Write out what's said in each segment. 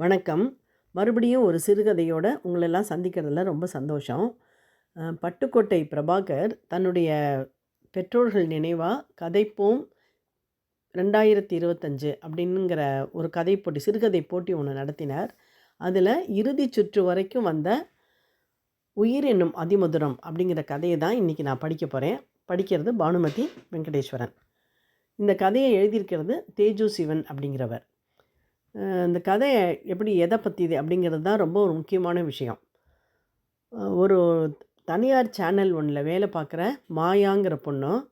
வணக்கம். மறுபடியும் ஒரு சிறுகதையோட உங்களெல்லாம் சந்திக்கிறதுல ரொம்ப சந்தோஷம். பட்டுக்கோட்டை பிரபாகர் தன்னுடைய பெற்றோர்கள் நினைவாக கதைப்போம் ரெண்டாயிரத்தி இருபத்தஞ்சு அப்படிங்கிற ஒரு கதை போட்டி சிறுகதை போட்டி ஒன்று நடத்தினார். அதில் இறுதி சுற்று வரைக்கும் வந்த உயிர் என்னும் அதிமதுரம் அப்படிங்கிற கதையை தான் இன்றைக்கி நான் படிக்க போகிறேன் படிக்கிறது பானுமதி வெங்கடேஸ்வரன். இந்த கதையை எழுதியிருக்கிறது தேஜு சிவன் அப்படிங்கிறவர். இந்த கதை எப்படி எதை பற்றிது அப்படிங்கிறது தான் ரொம்ப ஒரு முக்கியமான விஷயம். ஒரு தனியார் சேனல் ஒன்றில் வேலை பார்க்குற மாயாங்கிற பொண்ணும்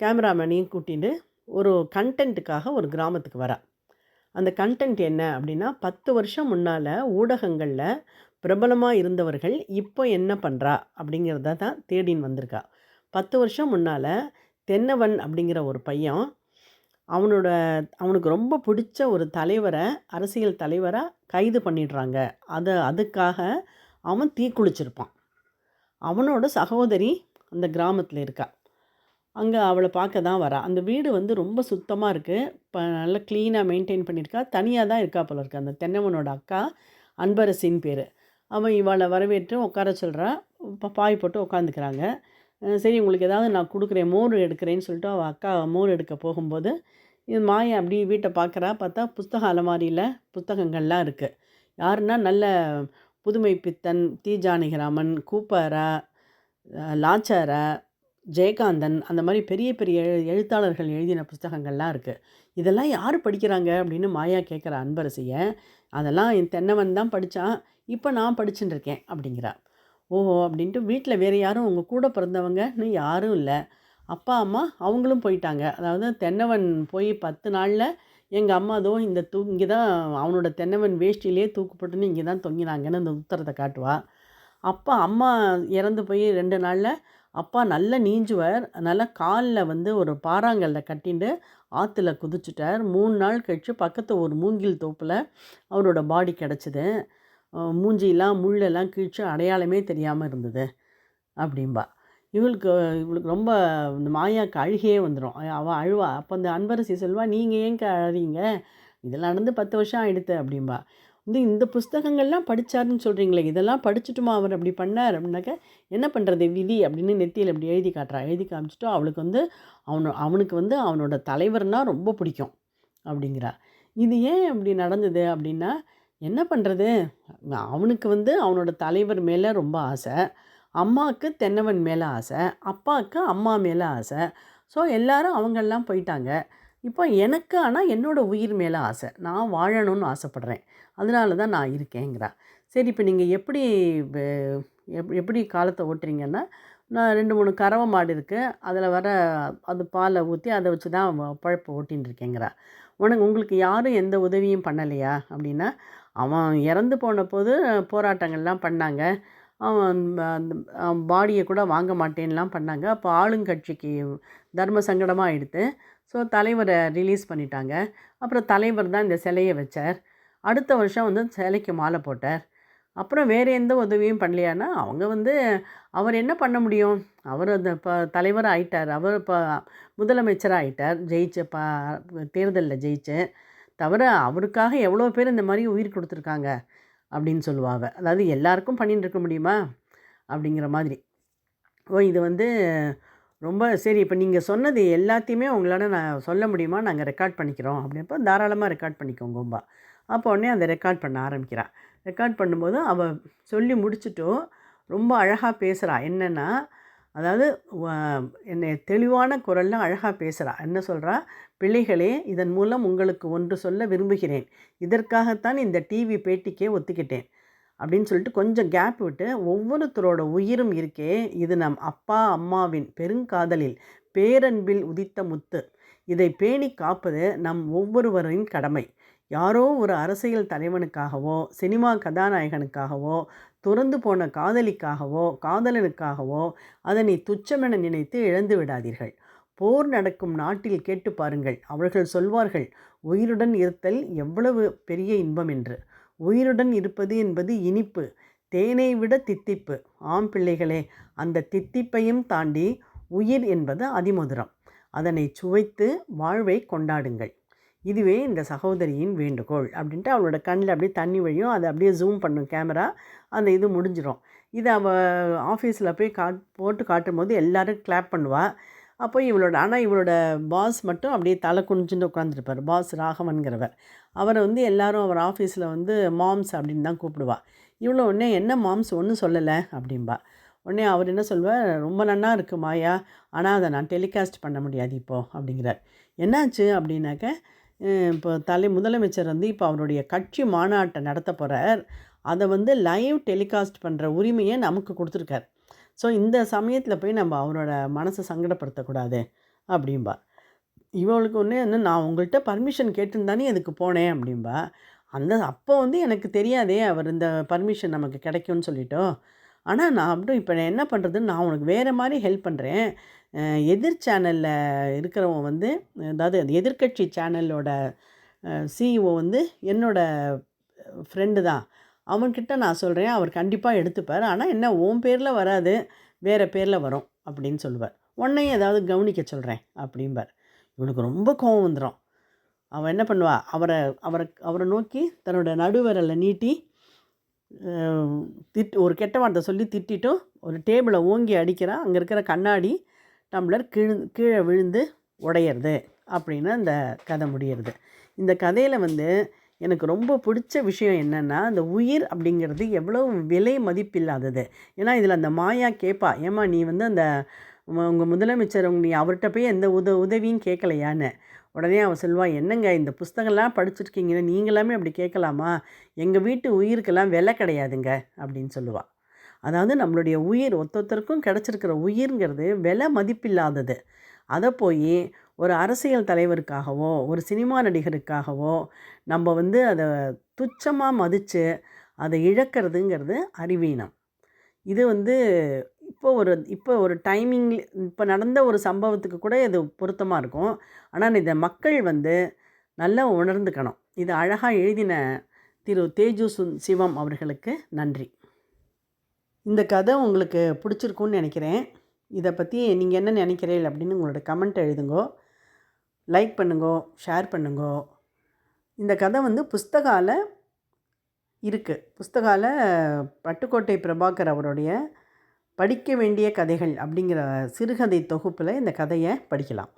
கேமராமேனையும் கூட்டிட்டு ஒரு கண்டென்ட்டுக்காக ஒரு கிராமத்துக்கு வரா. அந்த கண்டென்ட் என்ன அப்படின்னா பத்து வருஷம் முன்னால் ஊடகங்களில் பிரபலமாக இருந்தவர்கள் இப்போ என்ன பண்ணுறா அப்படிங்கிறத தான் தேடின்னு வந்திருக்கா. பத்து வருஷம் முன்னால் தென்னவன் அப்படிங்கிற ஒரு பையன் அவனோட அவனுக்கு ரொம்ப பிடிச்ச ஒரு தலைவரை அரசியல் தலைவரை கைது பண்ணிடுறாங்க. அதை அதுக்காக அவன் தீக்குளிச்சிருப்பான் அவனோட சகோதரி அந்த கிராமத்தில் இருக்கா. அங்கே அவளை பார்க்க தான் வரா. அந்த வீடு வந்து ரொம்ப சுத்தமாக இருக்குது இப்போ நல்லா க்ளீனாக மெயின்டைன் பண்ணியிருக்கா. தனியாக தான் இருக்கா போல இருக்கு. அந்த தென்னவனோட அக்கா அன்பரசின் பேர். அவன் இவளை வரவேற்று உட்கார சொல்கிறா இப்போ பாய் போட்டு உட்காந்துக்கிறாங்க. சரி உங்களுக்கு ஏதாவது நான் கொடுக்குறேன் மோர் எடுக்கிறேன்னு சொல்லிட்டு அவள் அக்கா மோர் எடுக்க போகும்போது இது மாயா அப்படி வீட்டை பார்க்குறா பார்த்தா புஸ்தக அலமாரியில் புத்தகங்கள்லாம் இருக்குது யாருன்னா நல்ல புதுமை பித்தன் தி ஜானகிராமன் கூப்பாரா லாச்சாரா ஜெயகாந்தன் அந்த மாதிரி பெரிய பெரிய எழு- எழுத்தாளர்கள் எழுதின புஸ்தகங்கள்லாம் இருக்குது இதெல்லாம் யார் படிக்கிறாங்க? அப்படின்னு மாயா கேட்குற அன்பரசியை அதெல்லாம் என் தென்னவன் தான் படித்தான் இப்போ நான் படிச்சுட்டு இருக்கேன். அப்படிங்கிறா. ஓஹோ அப்படின்ட்டு வீட்டில் வேறு யாரும் உங்கள் கூட பிறந்தவங்க இன்னும் யாரும் இல்லை. அப்பா அம்மா அவங்களும் போயிட்டாங்க. அதாவது தென்னவன் போய் பத்து நாளில் எங்கள் அம்மா அதோ இந்த தூ இங்கே தான் அவனோட தென்னவன் வேஷ்டியிலே தூக்குப்பட்டுன்னு இங்கே தான் தொங்கினாங்கன்னு அந்த உத்தரத்தை காட்டுவா. அப்பா அம்மா இறந்து போய் ரெண்டு நாளில் அப்பா நல்ல நீஞ்சுவார். அதனால் காலில் வந்து ஒரு பாறாங்கல்ல கட்டிண்டு ஆற்றுல குதிச்சுட்டார். மூணு நாள் கழித்து பக்கத்து ஒரு மூங்கில் தோப்பில் அவரோட பாடி கிடச்சிது. மூஞ்சியெல்லாம் முள்ளெல்லாம் கிழிச்சு அடையாளமே தெரியாமல் இருந்தது அப்படிம்பா. இவளுக்கு இவளுக்கு ரொம்ப இந்த மாயாவுக்கு அழுகையே வந்துடும் அவள் அழுவா. அப்போ அந்த அன்பரசி சொல்வா நீங்கள் ஏங்க அழறீங்க? இதெல்லாம் நடந்து பத்து வருஷம் ஆகிடுது அப்படிம்பா. வந்து இந்த புஸ்தகங்கள்லாம் படித்தாருன்னு சொல்கிறீங்களே இதெல்லாம் படிச்சுட்டுமா அவர் அப்படி பண்ணார் அப்படின்னாக்க என்ன பண்ணுறது விதி? அப்படின்னு நெத்தியில் அப்படி எழுதி காட்டுறா. எழுதி காமிச்சிட்டோ அவளுக்கு வந்து அவனு அவனுக்கு வந்து அவனோட தலைவர்னால் ரொம்ப பிடிக்கும் அப்படிங்கிறா. இது ஏன் அப்படி நடந்தது அப்படின்னா என்ன பண்ணுறது அவனுக்கு வந்து அவனோட தலைவர் மேலே ரொம்ப ஆசை. அம்மாவுக்கு தென்னவன் மேலே ஆசை. அப்பாவுக்கு அம்மா மேலே ஆசை. ஸோ எல்லாரும் அவங்கெல்லாம் போயிட்டாங்க. இப்போ எனக்கு ஆனால் என்னோடய உயிர் மேலே ஆசை. நான் வாழணும்னு ஆசைப்பட்றேன். அதனால தான் நான் இருக்கேங்கிறா. சரி இப்போ நீங்கள் எப்படி எப் எப்படி காலத்தை ஓட்டுறீங்கன்னா நான் ரெண்டு மூணு கறவை மாடு இருக்குது அதில் வர அது பாலை ஊற்றி அதை வச்சு தான் பழப்பு ஓட்டின்னு இருக்கேங்கிறா. உனக்கு உங்களுக்கு யாரும் எந்த உதவியும் பண்ணலையா? அப்படின்னா அவன் இறந்து போன போது போராட்டங்கள்லாம் பண்ணாங்க. அவன் பாடியை கூட வாங்க மாட்டேன்லாம் பண்ணாங்க. அப்போ ஆளுங்கட்சிக்கு தர்ம சங்கடமாக ஆயிடுத்து. ஸோ தலைவரை ரிலீஸ் பண்ணிட்டாங்க. அப்புறம் தலைவர் தான் இந்த சிலையை வச்சார். அடுத்த வருஷம் வந்து சிலைக்கு மாலை போட்டார். அப்புறம் வேறு எந்த உதவியும் பண்ணலையானா அவங்க வந்து அவர் என்ன பண்ண முடியும்? அவர் அந்த இப்போ தலைவர் ஆயிட்டார் அவர் இப்போ முதலமைச்சராக ஆயிட்டார் ஜெயிச்சு ப தேர்தலில் ஜெயிச்சு. தவிர அவருக்காக எவ்வளோ பேர் இந்த மாதிரி உயிர் கொடுத்துருக்காங்க அப்படின்னு சொல்லுவாங்க அதாவது எல்லாருக்கும் பண்ணிட்டு இருக்க முடியுமா? அப்படிங்கிற மாதிரி. ஓ இது வந்து ரொம்ப சரி இப்போ நீங்கள் சொன்னது எல்லாத்தையுமே உங்களால் நான் சொல்ல முடியுமா? நாங்கள் ரெக்கார்ட் பண்ணிக்கிறோம். அப்படின்றப்ப தாராளமாக ரெக்கார்ட் பண்ணிக்கோங்கம்பா அப்போ உடனே அதை ரெக்கார்ட் பண்ண ஆரம்பிக்கிறான் ரெக்கார்ட் பண்ணும்போது அவள் சொல்லி முடிச்சுட்டும் ரொம்ப அழகாக பேசுகிறா என்னென்னா அதாவது என்னை தெளிவான குரலில் அழகாக பேசுகிறா என்ன சொல்கிறா பிள்ளைகளே இதன் மூலம் உங்களுக்கு ஒன்று சொல்ல விரும்புகிறேன். இதற்காகத்தான் இந்த டிவி பேட்டிக்கே ஒத்துக்கிட்டேன். அப்படின்னு சொல்லிட்டு கொஞ்சம் கேப் விட்டு ஒவ்வொருத்தரோட உயிரும் இருக்கே இது நம் அப்பா அம்மாவின் பெருங்காதலில் பேரன்பில் உதித்த முத்து. இதை பேணி காப்பது நம் ஒவ்வொருவரின் கடமை. யாரோ ஒரு அரசியல் தலைவனுக்காகவோ சினிமா கதாநாயகனுக்காகவோ துறந்து போன காதலிக்காகவோ காதலனுக்காகவோ அதனை துச்சமென நினைத்து இழந்து விடாதீர்கள். போர் நடக்கும் நாட்டில் கேட்டு பாருங்கள். அவர்கள் சொல்வார்கள் உயிருடன் இருத்தல் எவ்வளவு பெரிய இன்பம் என்று. உயிருடன் இருப்பது என்பது இனிப்பு தேனை விட தித்திப்பு. ஆம் பிள்ளைகளே அந்த தித்திப்பையும் தாண்டி உயிர் என்பது அதிமதுரம். அதனை சுவைத்து வாழ்வை கொண்டாடுங்கள். இதுவே இந்த சகோதரியின் வேண்டுகோள் அப்படின்ட்டு அவளோட கண்ணில் அப்படியே தண்ணி வழியும் அதை அப்படியே ஜூம் பண்ணும் கேமரா அந்த இது முடிஞ்சிடும் இதை அவள் ஆஃபீஸில் போய் காட் போட்டு காட்டும் போது எல்லோரும் கிளாப் பண்ணுவாள் அப்போ இவளோட ஆனால் இவளோட பாஸ் மட்டும் அப்படியே தலை குனிஞ்சுட்டு உட்காந்துருப்பார் பாஸ் ராகவன்கிறவர். அவரை வந்து எல்லாரும் அவர் ஆஃபீஸில் வந்து மாம்ஸ் அப்படின்னு தான் கூப்பிடுவா. இவ்வளோ உடனே என்ன மாம்ஸ் ஒன்றும் சொல்லலை அப்படின்பா உடனே அவர் என்ன சொல்வார் ரொம்ப நன்னா இருக்குது மாயா. ஆனால் அதை நான் டெலிகாஸ்ட் பண்ண முடியாது இப்போது அப்படிங்கிறார். என்னாச்சு? அப்படின்னாக்க இப்போ தலை முதலமைச்சர் வந்து இப்போ அவருடைய கட்சி மாநாட்டை நடத்த போகிறார் அதை வந்து லைவ் டெலிகாஸ்ட் பண்ணுற உரிமையை நமக்கு கொடுத்துருக்கார். ஸோ இந்த சமயத்தில் போய் நம்ம அவரோட மனசை சங்கடப்படுத்தக்கூடாது அப்படிம்பா. இவளுக்கு ஒன்று என்ன நான் உங்கள்கிட்ட பர்மிஷன் கேட்டுருந்தானே அதுக்கு போனேன் அப்படிம்பா. அந்த அப்போ வந்து எனக்கு தெரியாதே அவர் இந்த பர்மிஷன் நமக்கு கிடைக்கும்னு சொல்லிட்டோம். ஆனால் நான் அப்படி இப்போ என்ன பண்ணுறதுன்னு நான் உனக்கு வேறு மாதிரி ஹெல்ப் பண்ணுறேன் எதிர் சேனலில் இருக்கிறவன் வந்து அதாவது அந்த எதிர்கட்சி சேனலோட சிஇஓ வந்து என்னோடய ஃப்ரெண்டு தான். அவன்கிட்ட நான் சொல்கிறேன் அவர் கண்டிப்பாக எடுத்துப்பார். ஆனால் என்ன உன் பேரில் வராது வேறு பேரில் வரும் அப்படின்னு சொல்லுவார். உன்னையும் ஏதாவது கவனிக்க சொல்கிறேன் அப்படிம்பார் இவனுக்கு ரொம்ப கோவம் வந்துடும் அவன் என்ன பண்ணுவா? அவரை அவரை அவரை நோக்கி தன்னோட நடுவரலை நீட்டி திட்டு ஒரு கெட்ட வார்த்தை சொல்லி திட்டிட்டும் ஒரு டேபிளை ஓங்கி அடிக்கிறான் அங்கே இருக்கிற கண்ணாடி டம்ளர் கீழ் கீழே விழுந்து உடையிறது அப்படின்னு அந்த கதை முடியிறது. இந்த கதையில் வந்து எனக்கு ரொம்ப பிடிச்ச விஷயம் என்னென்னா அந்த உயிர் அப்படிங்கிறது எவ்வளோ விலை மதிப்பில்லாதது. ஏன்னா இதில் அந்த மாயா கேட்பா ஏம்மா நீ வந்து அந்த உங்கள் முதலமைச்சர் உங்க நீ அவர்கிட்ட போய் எந்த உத உதவியும் கேட்கலையான்னு உடனே அவன் சொல்வா என்னங்க இந்த புஸ்தகம்லாம் படிச்சிருக்கீங்கன்னு நீங்களாமே அப்படி கேட்கலாமா? எங்கள் வீட்டு உயிருக்கெல்லாம் விலை கிடையாதுங்க. அப்படின்னு சொல்லுவாள் அதாவது நம்மளுடைய உயிர் ஒத்தொத்தருக்கும் கிடச்சிருக்கிற உயிர்ங்கிறது விலை மதிப்பில்லாதது. அதை போய் ஒரு அரசியல் தலைவருக்காகவோ ஒரு சினிமா நடிகருக்காகவோ நம்ம வந்து அதை துச்சமாக மதித்து அதை இழக்கிறதுங்கிறது அறிவீனம். இது வந்து இப்போ ஒரு இப்போ ஒரு டைமிங் இப்போ நடந்த ஒரு சம்பவத்துக்கு கூட இது பொருத்தமாக இருக்கும். ஆனால் இதை மக்கள் வந்து நல்லா உணர்ந்துக்கணும். இது அழகாக எழுதின திரு தேஜு சிவம் அவர்களுக்கு நன்றி. இந்த கதை உங்களுக்கு பிடிச்சிருக்குன்னு நினைக்கிறேன். இதை பற்றி நீங்கள் என்ன நினைக்கிறீர்கள் அப்படின்னு உங்களோட கமெண்ட் எழுதுங்கோ. லைக் பண்ணுங்கோ ஷேர் பண்ணுங்கோ. இந்த கதை வந்து புஸ்தகால இருக்குது புஸ்தகால பட்டுக்கோட்டை பிரபாகர் அவருடைய படிக்க வேண்டிய கதைகள் அப்படிங்கிற சிறுகதை தொகுப்பில் இந்த கதையை படிக்கலாம்.